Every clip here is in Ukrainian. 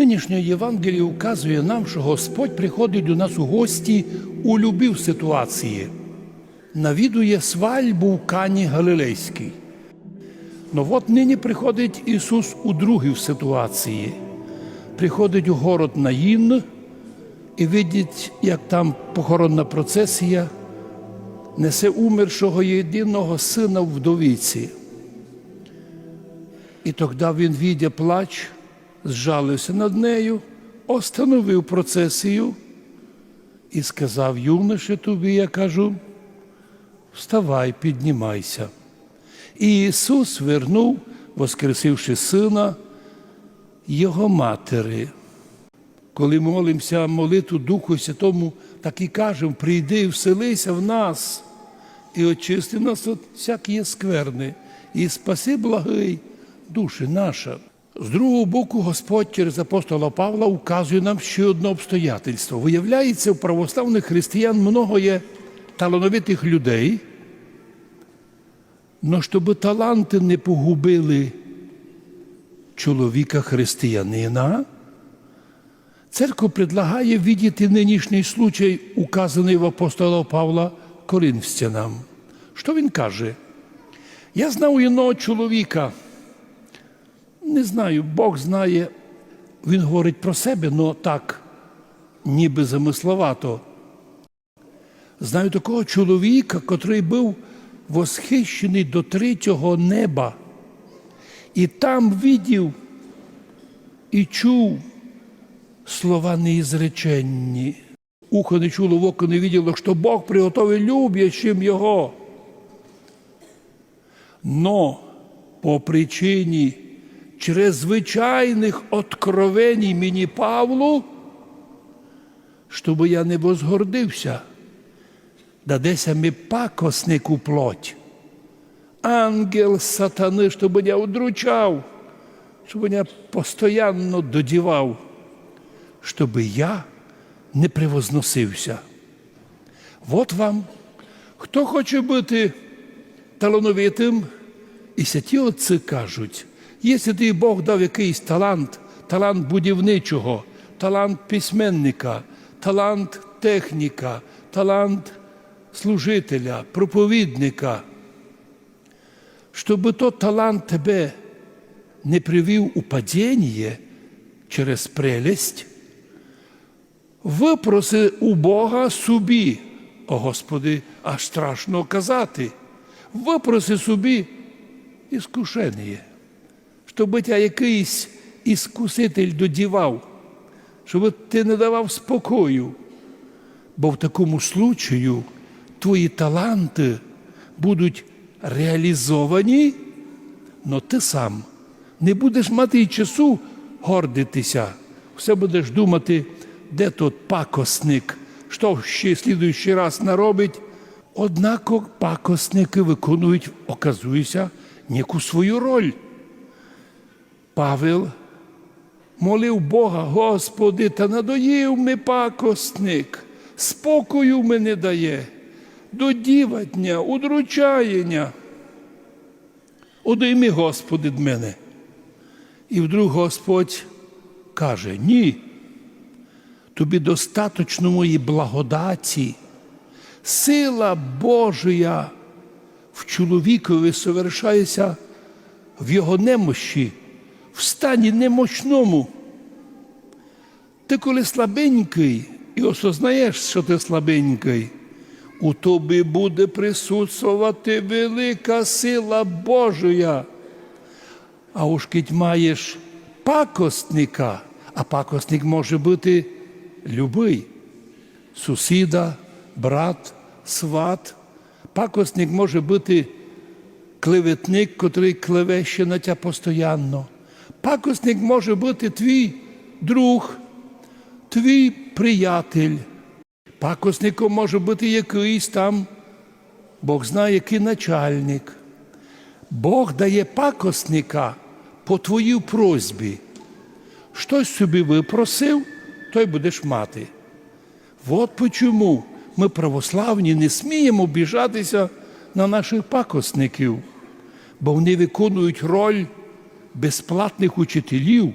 Нинішнє Євангеліє вказує нам, що Господь приходить до нас у гості у любів ситуації, навідує свальбу в Кані Галилейській. Ну от нині приходить Ісус у другій ситуації. Приходить у город Наїн і видить, як там похоронна процесія несе умершого єдиного сина вдовіці. І тоді він, відя плач, зжалився над нею, остановив процесію і сказав: юноше тобі, я кажу, вставай, піднімайся. І Ісус вернув, воскресивши сина, Його матері. Коли молимося молитву Духу Святому, так і кажемо, прийди і вселися в нас, і очисти нас від всякої скверни, і спаси благий душі наша. З другого боку, Господь через апостола Павла указує нам ще одне обстоятельство. Виявляється, у православних християн много є талановитих людей, але щоб таланти не погубили чоловіка християнина, церква предлагає видіти нинішній случай, указаний в апостола Павла Коринфянам. Що він каже? Я знав одного чоловіка. Не знаю, Бог знає, він говорить про себе, але так, ніби замисловато. Знаю такого чоловіка, котрий був восхищений до третього неба, і там видів і чув слова неізреченні. Ухо не чуло, в око не виділо, що Бог приготовив любящим його. Но по причині чрезвичайних откровений мені Павлу, щоб я не возгордився, дадеся ми пакоснику плоть. Ангел сатани, щоб мене удручав, щоб мене постоянно додівав, щоб я не превозносився. От вам, хто хоче бути талановитим, і святі отці кажуть, якщо тобі Бог дав якийсь талант, талант будівничого, талант письменника, талант техніка, талант служителя, проповідника, щоб той талант тебе не привів у падіння через прелесть, випроси у Бога собі, о Господи, аж страшно казати, випроси собі іскушення, щоб тебе якийсь іскуситель додівав, щоб ти не давав спокою, бо в такому случаю твої таланти будуть реалізовані, але ти сам не будеш мати і часу гордитися, все будеш думати, де тут пакосник, що ще слідуючий раз наробить. Однако пакосники виконують, оказується, яку свою роль. Павел молив Бога, Господи, та надоїв ми пакосник, спокою мене дає, додівання, удручаєння. Одойми, Господи, мене. І вдруг Господь каже: ні, тобі достаточно моєї благодаті, сила Божия в чоловікові совершається в його немощі, в стані немощному. Ти коли слабенький і осознаєш, що ти слабенький, у тобі буде присутствувати велика сила Божия. А уж кить маєш пакостника, а пакостник може бути любий, сусіда, брат, сват. Пакостник може бути клеветник, котрий клеве ще на тя постоянно. Пакостник може бути твій друг, твій приятель. Пакосником може бути якийсь там, Бог знає, який начальник. Бог дає пакосника по твоїй просьбі. Щось собі випросив, той будеш мати. От почому ми, православні, не сміємо біжатися на наших пакосників, бо вони виконують роль безплатних учителів.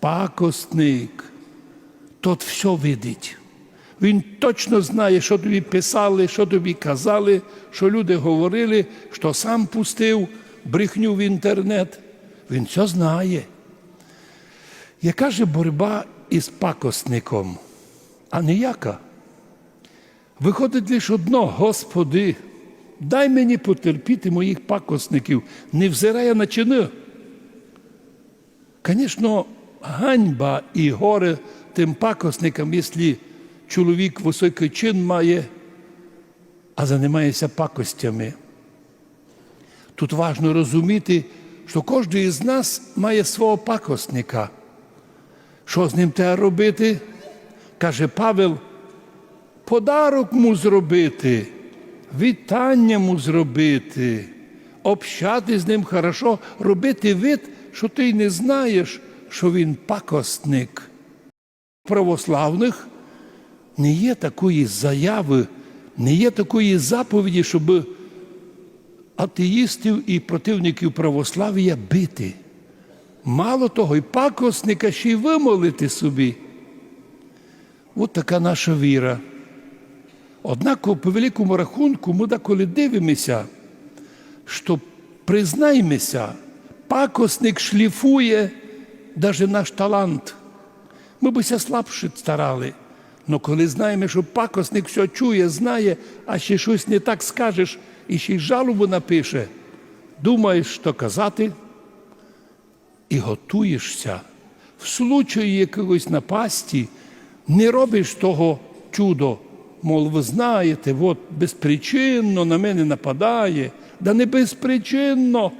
Пакосник. Тот все видить. Він точно знає, що тобі писали, що тобі казали, що люди говорили, що сам пустив брехню в інтернет. Він все знає. Яка же боротьба із пакосником? А ніяка. Виходить лише одно, Господи, дай мені потерпіти моїх пакосників, не взирає на чини. Звісно, ганьба і горе тим пакосникам, якщо чоловік високий чин має, а займається пакостями. Тут важливо розуміти, що кожен із нас має свого пакосника. Що з ним треба робити? Каже Павел, подарок му зробити, вітання му зробити, общати з ним хорошо, робити вид, що ти не знаєш, що він пакосник. Православних не є такої заяви, не є такої заповіді, щоб атеїстів і противників православ'я бити. Мало того, і пакосника ще й вимолити собі. От така наша віра. Однак, по великому рахунку, ми деколи дивимося, що признаймося, пакосник шліфує навіть наш талант. Ми бися слабше старали. Але коли знаємо, що пакосник все чує, знає, а ще щось не так скажеш і ще й жалобу напише, думаєш, що казати, і готуєшся. В случаї якогось напасті не робиш того чудо, мов ви знаєте, от безпричинно на мене нападає, да не безпричинно.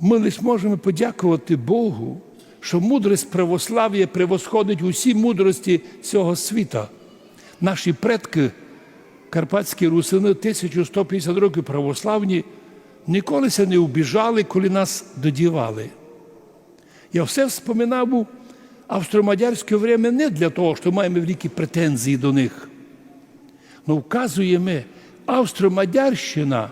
Ми лише можемо подякувати Богу, що мудрість православ'я превосходить усі мудрості цього світа. Наші предки, карпатські русини, 1150 років православні, ніколи не убіжали, коли нас додівали. Я все вспоминав австромадярське время не для того, що маємо великі претензії до них. Но вказуємо, Австро-Мадярщина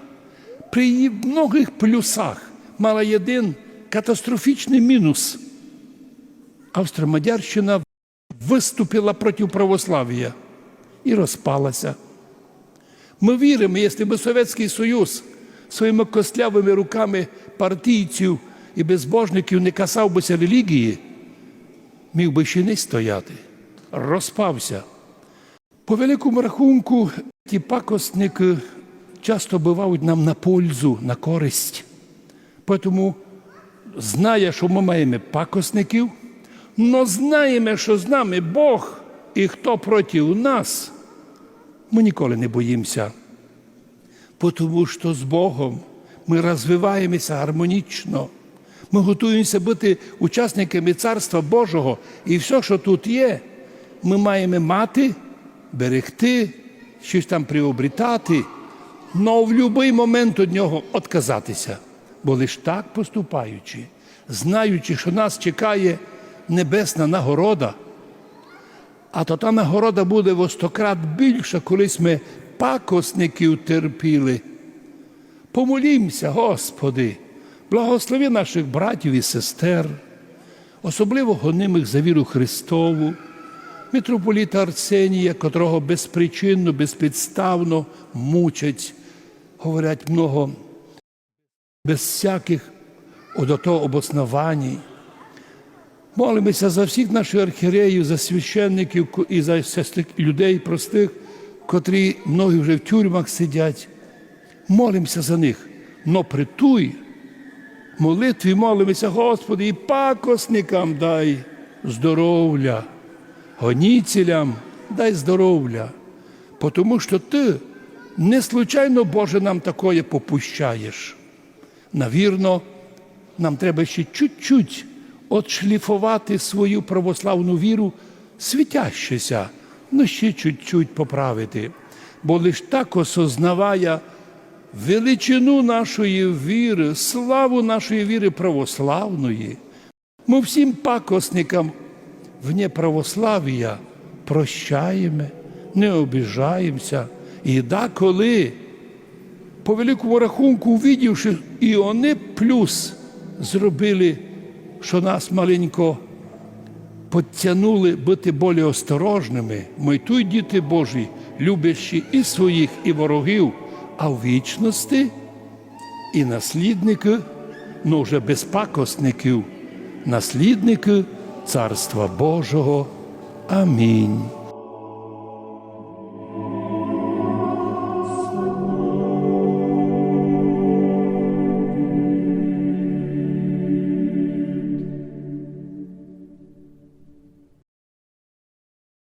при її многих плюсах мала один катастрофічний мінус. Австро-Мадярщина виступила проти православ'я і розпалася. Ми віримо, якщо б Совєтський Союз своїми костлявими руками партійців і безбожників не касав бися релігії, міг би ще не стояти, розпався. По великому рахунку, ті пакосники часто бувають нам на пользу, на користь. Тому, знає, що ми маємо пакосників, але знаємо, що з нами Бог і хто проти нас, ми ніколи не боїмося. Тому що з Богом ми розвиваємося гармонічно. Ми готуємося бути учасниками Царства Божого, і все, що тут є, ми маємо мати, берегти, щось там приобрітати, але в будь-який момент від нього відказатися. Бо лише так поступаючи, знаючи, що нас чекає небесна нагорода, а то та нагорода буде в стократ більша, колись ми пакосників терпіли. Помолімся, Господи, благослови наших братів і сестер, особливо гонимих за віру Христову, митрополіта Арсенія, котрого безпричинно, безпідставно мучать, говорять много, без всяких до обоснованій. Молимося за всіх наших архіреїв, за священників і за людей простих, котрі многі вже в тюрмах сидять. Молимося за них. Но при туй молитві молимося, Господи, і пакосникам дай здоров'я, гоніцілям дай здоров'я, тому що ти не случайно, Боже, нам такое попущаєш. Навірно, нам треба ще чуть-чуть отшліфувати свою православну віру, світящися, ну ще чуть-чуть поправити. Бо лиш так осознавая величину нашої віри, славу нашої віри православної, ми всім пакосникам вне православ'я прощаємо, не обіжаємося. І деколи, по великому рахунку, увидівши, і вони плюс зробили що нас маленько підтягнули бути більш осторожними, ми тут діти Божі, люблячи і своїх, і ворогів, а в вічності і наслідники, ну вже без пакосників, наслідники Царства Божого. Амінь.